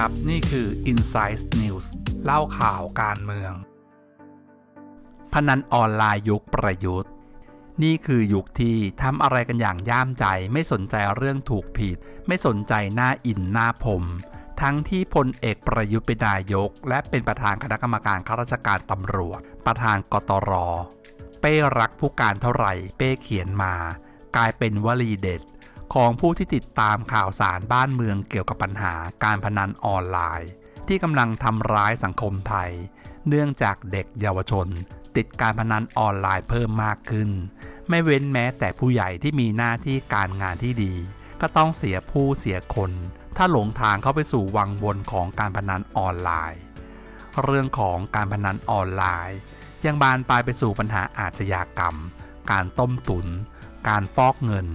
ครับ นี่คือ Insight News เล่าข่าวการเมือง พนันออนไลน์ยุคประยุทธ์ นี่คือยุคที่ทำอะไรกันอย่างย่ามใจ ไม่สนใจเรื่องถูกผิด ไม่สนใจหน้าอินหน้าผม ทั้งที่พลเอกประยุทธ์เป็นนายก และเป็นประธานคณะกรรมการข้าราชการตำรวจ ประธานกตร เป้รักผู้การเท่าไหร่ เป้เขียนมา กลายเป็นวลีเด็ด ของผู้ที่ติดตามข่าวสารบ้านเมืองเกี่ยวกับปัญหาการพนันออนไลน์ ที่กำลังทำร้ายสังคมไทย เนื่องจากเด็กเยาวชน ติดการพนันออนไลน์เพิ่มมากขึ้น ไม่เว้นแม้แต่ผู้ใหญ่ที่มีหน้าที่การงานที่ดี ก็ต้องเสียผู้เสียคน ถ้าหลงทางเข้าไปสู่วังวนของการพนันออนไลน์ เรื่องของการพนันออนไลน์ ยังบานปลายไปสู่ปัญหาอาชญากรรม การต้มตุน การฟอกเงิน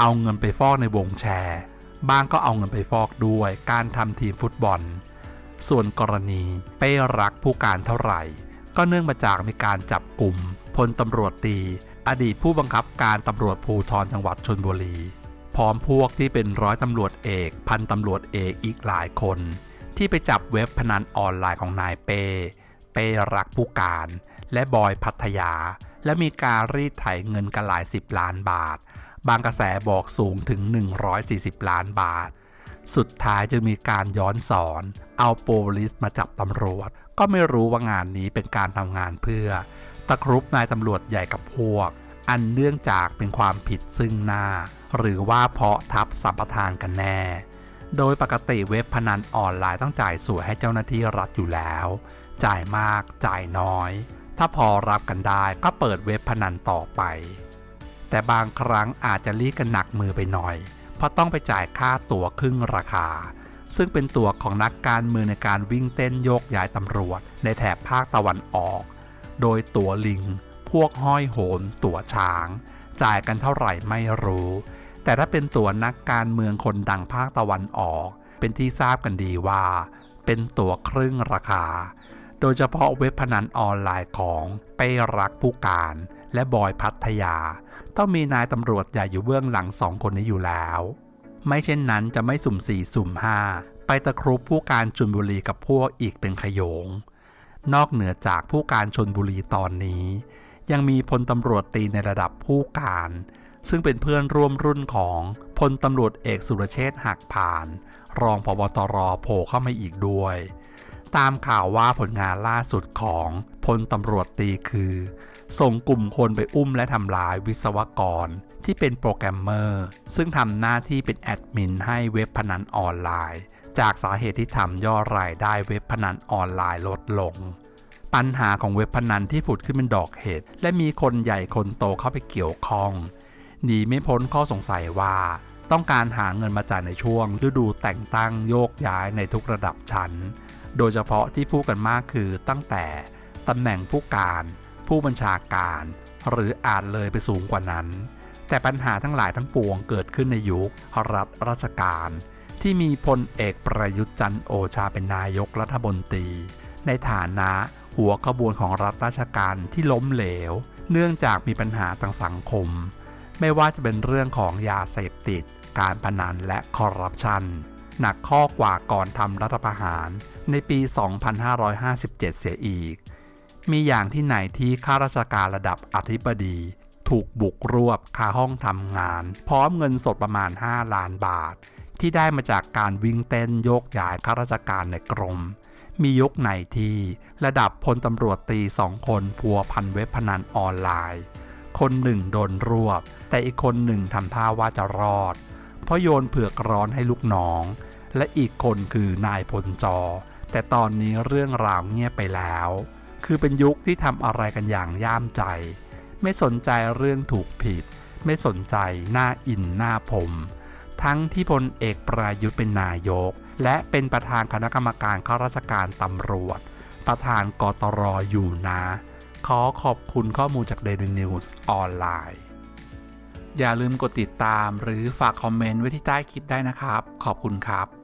เอาเงินไปฟอกในวงแชร์ บ้างก็เอาเงินไปฟอกด้วย การทำทีมฟุตบอล ส่วนกรณีเป้รักผู้การเท่าไหร่ ก็เนื่องมาจากมีการจับกลุ่มพลตำรวจตี อดีตผู้บังคับการตำรวจภูธรจังหวัดชนบุรี พร้อมพวกที่เป็นร้อยตำรวจเอก พันตำรวจเอกอีกหลายคน ที่ไปจับเว็บพนันออนไลน์ของนายเป้ เป้รักผู้การ และบอยพัทยา และมีการรีดไถเงินกันหลายสิบล้านบาท บางกระแสบอกสูงถึง 140 ล้านบาท สุดท้ายจึงมีการย้อนสอน เอาโปลิสมาจับตำรวจ ก็ไม่รู้ว่างานนี้เป็นการทำงานเพื่อ ตะครุบนายตำรวจใหญ่กับพวก อันเนื่องจากเป็นความผิดซึ่งหน้า หรือว่าเพาะทับสัมปทานกันแน่ โดยปกติเว็บพนันออนไลน์ต้องจ่ายสวยให้เจ้าหน้าที่รัฐอยู่แล้ว จ่ายมากจ่ายน้อย ถ้าพอรับกันได้ก็เปิดเว็บพนันต่อไป แต่บางครั้งอาจจะรีกันหนักมือไปหน่อย เพราะต้องไปจ่ายค่าตั๋วครึ่งราคา ซึ่งเป็นตั๋วของนักการเมืองในการวิ่งเต้นโยกย้ายตำรวจ ในแถบภาคตะวันออก โดยตั๋วลิง พวกห้อยโหนตั๋วช้าง จ่ายกันเท่าไหร่ไม่รู้ แต่ถ้าเป็นตั๋วนักการเมืองคนดังภาคตะวันออก เป็นที่ทราบกันดีว่า เป็นตั๋วครึ่งราคา โดยเฉพาะเว็บพนันออนไลน์ของเป้รักผู้การ และบอยพัทยา ต้องมีนายตำรวจใหญ่อยู่เบื้องหลังสองคนนี้อยู่แล้ว ไม่เช่นนั้นจะไม่สุ่มสี่สุ่มห้าไปตะครุบผู้การชนบุรีกับพวกอีกเป็นขยง นอกเหนือจากผู้การชนบุรีตอนนี้ ยังมีพลตำรวจตีในระดับผู้การ ซึ่งเป็นเพื่อนร่วมรุ่นของพลตำรวจเอกสุรเชษฐ์หักผ่าน รองพบตรโผล่เข้ามาอีกด้วย ตามข่าวว่าผลงานล่าสุดของพลตำรวจตีคือ ส่งกลุ่มคนไปอุ้มและทำลายวิศวกร ที่เป็นโปรแกรมเมอร์ ซึ่งทำหน้าที่เป็นแอดมินให้เว็บพนันออนไลน์ จากสาเหตุที่ทำยอดรายได้เว็บพนันออนไลน์ลดลง ปัญหาของเว็บพนันที่ผุดขึ้นเป็นดอกเห็ดและมีคนใหญ่คนโตเข้าไปเกี่ยวข้องหนีไม่พ้นข้อสงสัยว่า ต้องการหาเงินมาจ่ายในช่วงฤดูแต่งตั้งโยกย้ายในทุกระดับชั้น โดยเฉพาะที่พูดกันมากคือตั้งแต่ตำแหน่งผู้การ ผู้บัญชาการ หรืออาจเลยไปสูงกว่านั้น แต่ปัญหาทั้งหลายทั้งปวงเกิดขึ้นในยุครัฐราชการ ที่มีพลเอกประยุทธ์จันทร์โอชาเป็นนายกรัฐมนตรี ในฐานะหัวขบวนของรัฐราชการที่ล้มเหลว เนื่องจากมีปัญหาทางสังคม ไม่ว่าจะเป็นเรื่องของยาเสพติด การพนันและคอร์รัปชันหนักข้อกว่าก่อนทำรัฐประหารในปี 2557 เสียอีก มีอย่างที่ไหนที่ข้าราชการระดับอธิบดี ถูกบุกรวบคาห้องทำงาน พร้อมเงินสดประมาณ 5 ล้านบาท ที่ได้มาจากการวิ่งเต้นโยกย้ายข้าราชการในกรม มียุคไหนที่ระดับพลตำรวจตีสองคนพัวพันเว็บพนันออนไลน์ คนหนึ่งโดนรวบ แต่อีกคนหนึ่งทำท่าว่าจะรอด เพราะโยนเผือกร้อนให้ลูกน้อง และอีกคนคือนายพลจอแต่ตอนนี้เรื่องราวเงียบไปแล้ว คือเป็นยุคที่ทำอะไรกันอย่างย่ามใจ ไม่สนใจเรื่องถูกผิด ไม่สนใจหน้าอินหน้าผม ทั้งที่พลเอกประยุทธ์เป็นนายก และเป็นประธานคณะกรรมการข้าราชการตำรวจ ประธานกตรอยู่นะ ขอขอบคุณข้อมูลจาก Daily News ออนไลน์ อย่าลืมกดติดตามหรือฝากคอมเมนต์ไว้ที่ใต้คลิปได้นะครับ ขอบคุณครับ